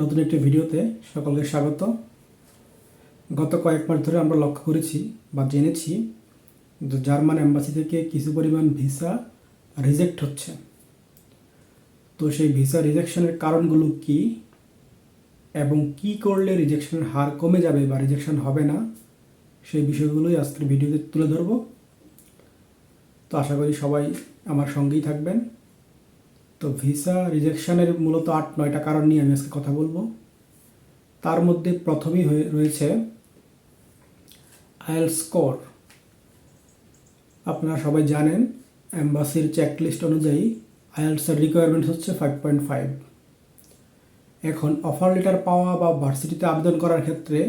নতুন একটি ভিডিওতে সকলকে স্বাগত। গত কয়েক মাস ধরে আমরা লক্ষ্য করেছি বা জেনেছি যে জার্মান এম্বাসি থেকে কিছু পরিমাণ ভিসা রিজেক্ট হচ্ছে। তো সেই ভিসা রিজেকশনের কারণগুলো কি এবং কি করলে রিজেকশনের হার কমে যাবে বা রিজেকশন হবে না, সেই বিষয়গুলোই আজকের ভিডিওতে তুলে ধরব। তো আশা করি সবাই আমার সঙ্গেই থাকবেন। তো ভিসা রিজেকশনের মূলত আট, নয়টা কারণ নিয়ে আমি আজকে কথা বলব। তার মধ্যে প্রথমেই রয়েছে আয়েল স্কোর। আপনারা সবাই জানেন অ্যাম্বাসির চেকলিস্ট অনুযায়ী আয়েলসের রিকোয়ারমেন্টস হচ্ছে ফাইভ পয়েন্ট ফাইভ এখন অফার লেটার পাওয়া বা ভার্সিটিতে আবেদন করার ক্ষেত্রে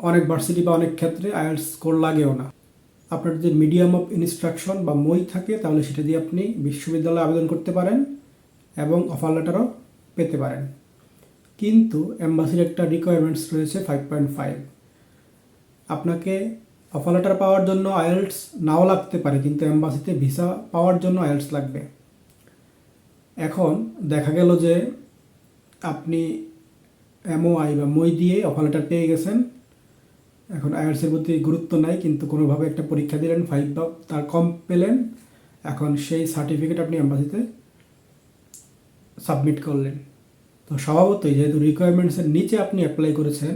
অনেক ভার্সিটি বা অনেক ক্ষেত্রে আয়েলস স্কোর লাগেও না। আপনার যদি মিডিয়াম অফ ইনস্ট্রাকশন বা মই থাকে, তাহলে সেটা দিয়ে আপনি বিশ্ববিদ্যালয়ে আবেদন করতে পারেন এবং অফার লেটারও পেতে পারেন। কিন্তু অ্যাম্বাসির একটা রিকোয়ারমেন্টস রয়েছে ফাইভ পয়েন্ট ফাইভ আপনাকে অফার লেটার পাওয়ার জন্য আয়েলস নাও লাগতে পারে, কিন্তু অ্যাম্বাসিতে ভিসা পাওয়ার জন্য আয়েলস লাগবে। এখন দেখা গেল যে আপনি এমওআই বা মই দিয়ে অফার লেটার পেয়ে গেছেন। এখন আইএলসের প্রতি গুরুত্ব নাই, কিন্তু কোনোভাবে একটা পরীক্ষা দিলেন ফাইভ বা তার কম পেলেন, এখন সেই সার্টিফিকেট আপনি অ্যাম্বাসিতে সাবমিট করলেন। তো স্বভাবতই যেহেতু রিকোয়ারমেন্টসের নিচে আপনি অ্যাপ্লাই করেছেন,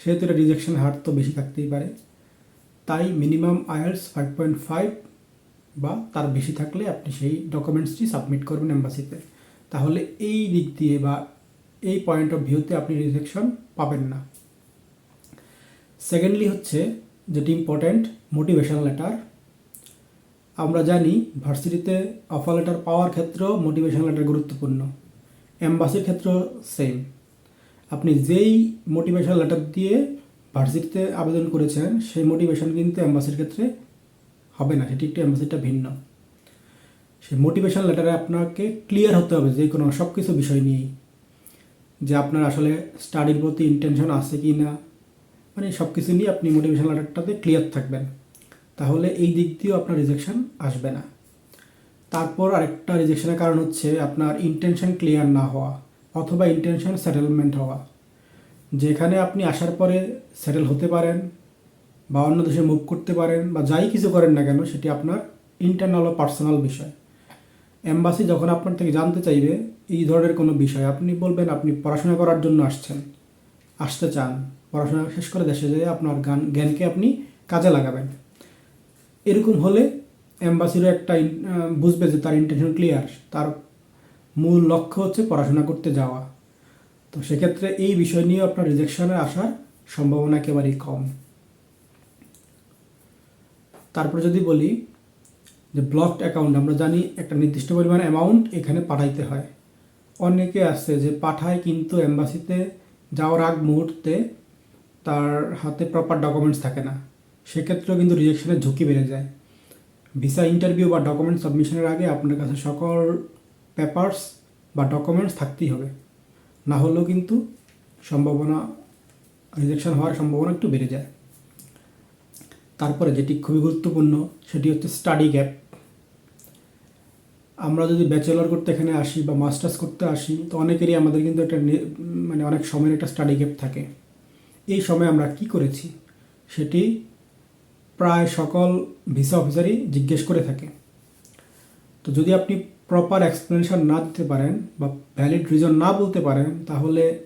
সেহেতু এটা রিজেকশন হার তো বেশি থাকতেই পারে। তাই minimum IELTS five point five বা তার বেশি থাকলে আপনি সেই ডকুমেন্টসটি সাবমিট করবেন অ্যাম্বাসিতে তাহলে এই দিক দিয়ে বা এই পয়েন্ট অফ ভিউতে আপনি রিজেকশন পাবেন না। সেকেন্ডলি হচ্ছে যেটি ইম্পর্ট্যান্ট মোটিভেশন লেটার আমরা জানি ভার্সিটিতে অফার লেটার পাওয়ার ক্ষেত্রেও মোটিভেশন লেটার গুরুত্বপূর্ণ। এম্বাসির ক্ষেত্রেও সেম আপনি যেই মোটিভেশন লেটার দিয়ে ভার্সিটিতে আবেদন করেছেন, সেই মোটিভেশন কিন্তু অ্যাম্বাসির ক্ষেত্রে হবে না, সেটি একটু অ্যাম্বাসিটা ভিন্ন। সেই মোটিভেশন লেটারে আপনাকে ক্লিয়ার হতে হবে যে কোনো সব কিছু বিষয় নিয়েই, যে আপনার আসলে স্টাডির প্রতি ইন্টেনশন আছে কি না মানে সব কিছু নিয়ে আপনি মোটিভেশন লেটারটাতে ক্লিয়ার থাকবেন। তাহলে এই দিক দিয়েও আপনার রিজেকশন আসবে না। তারপর আরেকটা রিজেকশনের কারণ হচ্ছে আপনার ইন্টেনশন ক্লিয়ার না হওয়া অথবা ইন্টেনশন সেটেলমেন্ট হওয়া। যেখানে আপনি আসার পরে সেটেল হতে পারেন বা অন্য দেশে মুভ করতে পারেন বা যাই কিছু করেন না কেন, সেটি আপনার ইন্টারনাল ও পার্সোনাল বিষয়। এম্বাসি যখন আপনার থেকে জানতে চাইবে, এই ধরনের কোনো বিষয় আপনি বলবেন, আপনি পড়াশোনা করার জন্য আসছেন, আসতে চান। পড়াশোনা শেষ করে দেশে যেয়ে আপনার গান, জ্ঞানকে আপনি কাজে লাগাবেন। এরকম হলে অ্যাম্বাসিরও একটা বুঝবে যে তার ইন্টেনশন ক্লিয়ার তার মূল লক্ষ্য হচ্ছে পড়াশোনা করতে যাওয়া। তো সেক্ষেত্রে এই বিষয় নিয়ে আপনার রিজেকশনে আসার সম্ভাবনা একেবারেই কম। তারপর যদি বলি যে ব্লকড অ্যাকাউন্ট আমরা জানি একটা নির্দিষ্ট পরিমাণ অ্যামাউন্ট এখানে পাঠাইতে হয়। অনেকে আছে যে পাঠায় কিন্তু অ্যাম্বাসিতে যাওয়ার আগ মুহূর্তে তার হাতে প্রপার ডকুমেন্টস থাকে না। সেক্ষেত্রেও কিন্তু রিজেকশনের ঝুঁকি বেড়ে যায়। ভিসা ইন্টারভিউ বা ডকুমেন্ট সাবমিশনের আগে আপনার কাছে সকল পেপারস বা ডকুমেন্টস থাকতেই হবে। না হলেও কিন্তু সম্ভাবনা রিজেকশন হওয়ার সম্ভাবনা একটু বেড়ে যায়। তারপরে যেটি খুবই গুরুত্বপূর্ণ, সেটি হচ্ছে স্টাডি গ্যাপ আমরা যদি ব্যাচেলর করতে এখানে আসি বা মাস্টার্স করতে আসি, তো অনেকেরই আমাদের কিন্তু একটা মানে অনেক সময়ের একটা স্টাডি গ্যাপ থাকে। এই সময় আমরা কি করেছি? সেটি প্রায় সকল ভিসা অফিসারই জিজ্ঞেস করে থাকে। তো যদি আপনি প্রপার এক্সপ্লেনেশন না দিতে পারেন বা ভ্যালিড রিজন না বলতে পারেন, তাহলে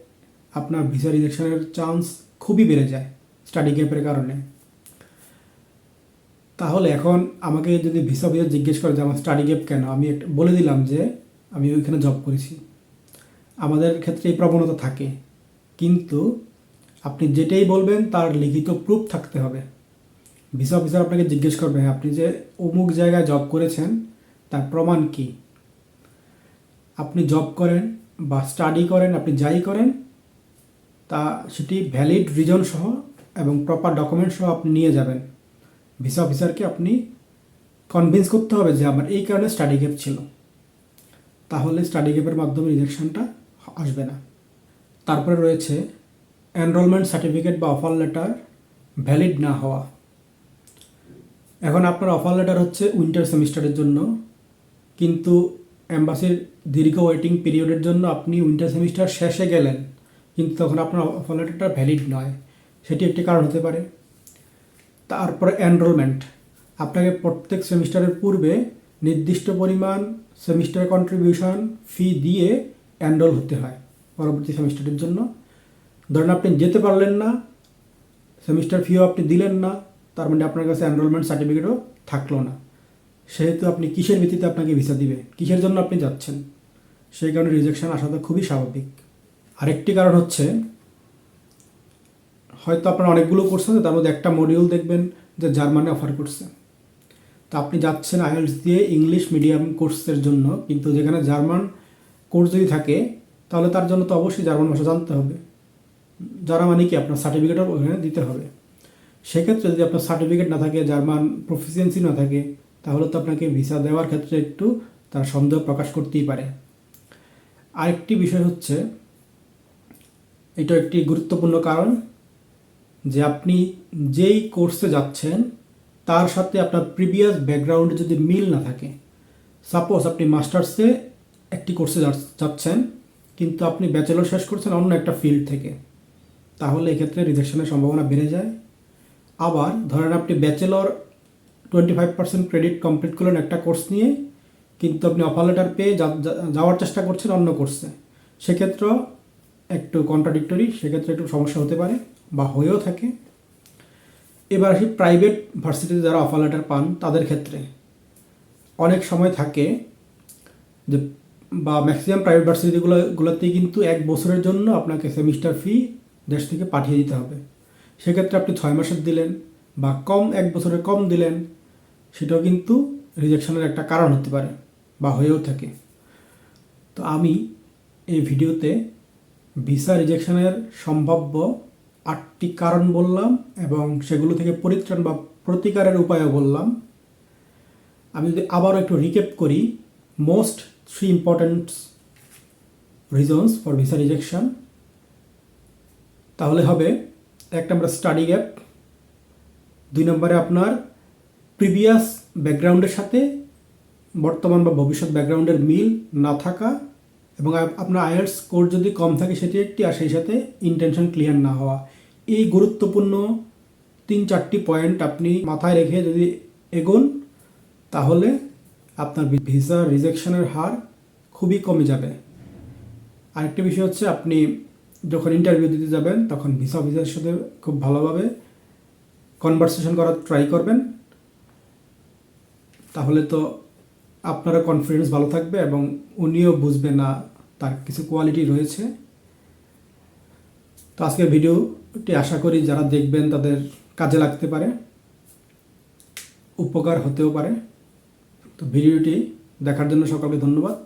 আপনার ভিসা রিজেকশনের চান্স খুবই বেড়ে যায় স্টাডি গ্যাপের কারণে। তাহলে এখন আমাকে যদি ভিসা অফিসার জিজ্ঞেস করে যে, আমার স্টাডি গ্যাপ কেন? আমি বলে দিলাম যে, আমি ওইখানে জব করেছি। আমাদের ক্ষেত্রে এই প্রবণতা থাকে। কিন্তু আপনি যেটাই বলবেন, তার লিখিত প্রুফ থাকতে হবে। ভিসা অফিসার আপনাকে জিজ্ঞেস করবে, আপনি যে অমুক জায়গায় জব করেছেন, তার প্রমাণ কি? আপনি জব করেন বা স্টাডি করেন, আপনি যাই করেন, তা সেটি ভ্যালিড রিজন সহ এবং প্রপার ডকুমেন্ট সহ আপনি নিয়ে যাবেন। ভিসা অফিসারকে আপনি কনভিন্স করতে হবে যে আমার এই কারণে স্টাডি গ্যাপ ছিল। তাহলে স্টাডি গ্যাপের মাধ্যমে রিজেকশনটা আসবে না। তারপরে রয়েছে এনরোলমেন্ট সার্টিফিকেট বা অফার লেটার ভ্যালিড না হওয়া। এখন আপনার অফার লেটার হচ্ছে উইন্টার সেমিস্টারের জন্য, কিন্তু অ্যাম্বাসির দীর্ঘ ওয়েটিং পিরিয়ডের জন্য আপনি উইন্টার সেমিস্টার শেষে গেলেন, কিন্তু তখন আপনার অফার লেটারটা ভ্যালিড নয়। সেটি একটি কারণ হতে পারে। তারপরে এনরোলমেন্ট আপনাকে প্রত্যেক সেমিস্টারের পূর্বে নির্দিষ্ট পরিমাণ সেমিস্টার কন্ট্রিবিউশন ফি দিয়ে এনরোল হতে হয়, পরবর্তী সেমিস্টারের জন্য। ধরেন আপনি যেতে পারলেন না সেমিস্টার ফিও আপনি দিলেন না, তার মানে আপনার কাছে এনরোলমেন্ট সার্টিফিকেটও থাকল না। সেহেতু আপনি কিসের ভিত্তিতে আপনাকে ভিসা দিবে? কিসের জন্য আপনি যাচ্ছেন? সেই কারণে রিজেকশন আসাটা খুবই স্বাভাবিক। আরেকটি কারণ হচ্ছে, হয়তো আপনার অনেকগুলো কোর্স আছে, তার মধ্যে একটা মডিউল দেখবেন যে জার্মানি অফার করছে। তো আপনি যাচ্ছেন আইএলস দিয়ে ইংলিশ মিডিয়াম কোর্সের জন্য, কিন্তু যেখানে জার্মান কোর্স যদি থাকে, তাহলে তার জন্য তো অবশ্যই জার্মান ভাষা জানতে হবে। যারা মানে কি আপনার সার্টিফিকেটও ওখানে দিতে হবে। সেক্ষেত্রে যদি আপনার সার্টিফিকেট না থাকে, জার্মান প্রফিসিয়েন্সি না থাকে, তাহলে তো আপনাকে ভিসা দেওয়ার ক্ষেত্রে একটু তারা সন্দেহ প্রকাশ করতেই পারে। আরেকটি বিষয় হচ্ছে, এটা একটি গুরুত্বপূর্ণ কারণ যে আপনি যেই কোর্সে যাচ্ছেন, তার সাথে আপনার প্রিভিয়াস ব্যাকগ্রাউন্ডে যদি মিল না থাকে সাপোজ আপনি মাস্টার্সে একটি কোর্সে যাচ্ছেন, কিন্তু আপনি ব্যাচেলর শেষ করছেন অন্য একটা ফিল্ড থেকে। তাহলে এক্ষেত্রে রিজেকশনের সম্ভাবনা বেড়ে যায়। আবার ধরেন আপনি bachelor twenty five percent credit complete করলেন একটা কোর্স নিয়ে, কিন্তু আপনি অফার লেটার পেয়ে যাওয়ার চেষ্টা করছেন অন্য কোর্সে সেক্ষেত্রেও একটু কন্ট্রাডিক্টরি সেক্ষেত্রে একটু সমস্যা হতে পারে বা হয়েও থাকে। এবার আসি প্রাইভেট ভার্সিটিতে যারা অফার লেটার পান, তাদের ক্ষেত্রে। অনেক সময় থাকে যে, বা ম্যাক্সিমাম প্রাইভেট ভার্সিটিগুলো গুলোতেই কিন্তু এক বছরের জন্য আপনাকে সেমিস্টার ফি দেশ থেকে পাঠিয়ে দিতে হবে। সেক্ষেত্রে আপনি ছয় মাসের দিলেন বা কম এক বছরের কম দিলেন, সেটাও কিন্তু রিজেকশনের একটা কারণ হতে পারে বা হয়েও থাকে। তো আমি এই ভিডিওতে ভিসা রিজেকশনের সম্ভাব্য আটটি কারণ বললাম এবং সেগুলো থেকে পরিত্রাণ বা প্রতিকারের উপায়ও বললাম। আমি যদি আবারও একটু রিকেপ করি most three important reasons for visa rejection তাহলে হবে এক নম্বর স্টাডি গ্যাপ দুই নম্বরে আপনার প্রিভিয়াস ব্যাকগ্রাউন্ডের সাথে বর্তমান বা ভবিষ্যৎ ব্যাকগ্রাউন্ডের মিল না থাকা এবং আপনার আয়ার্স স্কোর যদি কম থাকে সেটি একটি আর সেই সাথে ইন্টেনশন ক্লিয়ার না হওয়া। এই গুরুত্বপূর্ণ তিন চারটি পয়েন্ট আপনি মাথায় রেখে যদি এগোন, তাহলে আপনার ভিসা রিজেকশনের হার খুবই কমে যাবে। আরেকটি বিষয় হচ্ছে আপনি যখন ইন্টারভিউ দিতে যাবেন, তখন ভিসা অফিসারের সাথে খুব ভালোভাবে কনভারসেশন করার ট্রাই করবেন। তাহলে তো আপনারও কনফিডেন্স ভালো থাকবে এবং উনিও বুঝবে না তার কিছু কোয়ালিটি রয়েছে। তো আজকের ভিডিওটি আশা করি যারা দেখবেন তাদের কাজে লাগতে পারে, উপকার হতেও পারে। তো ভিডিওটি দেখার জন্য সকলকে ধন্যবাদ।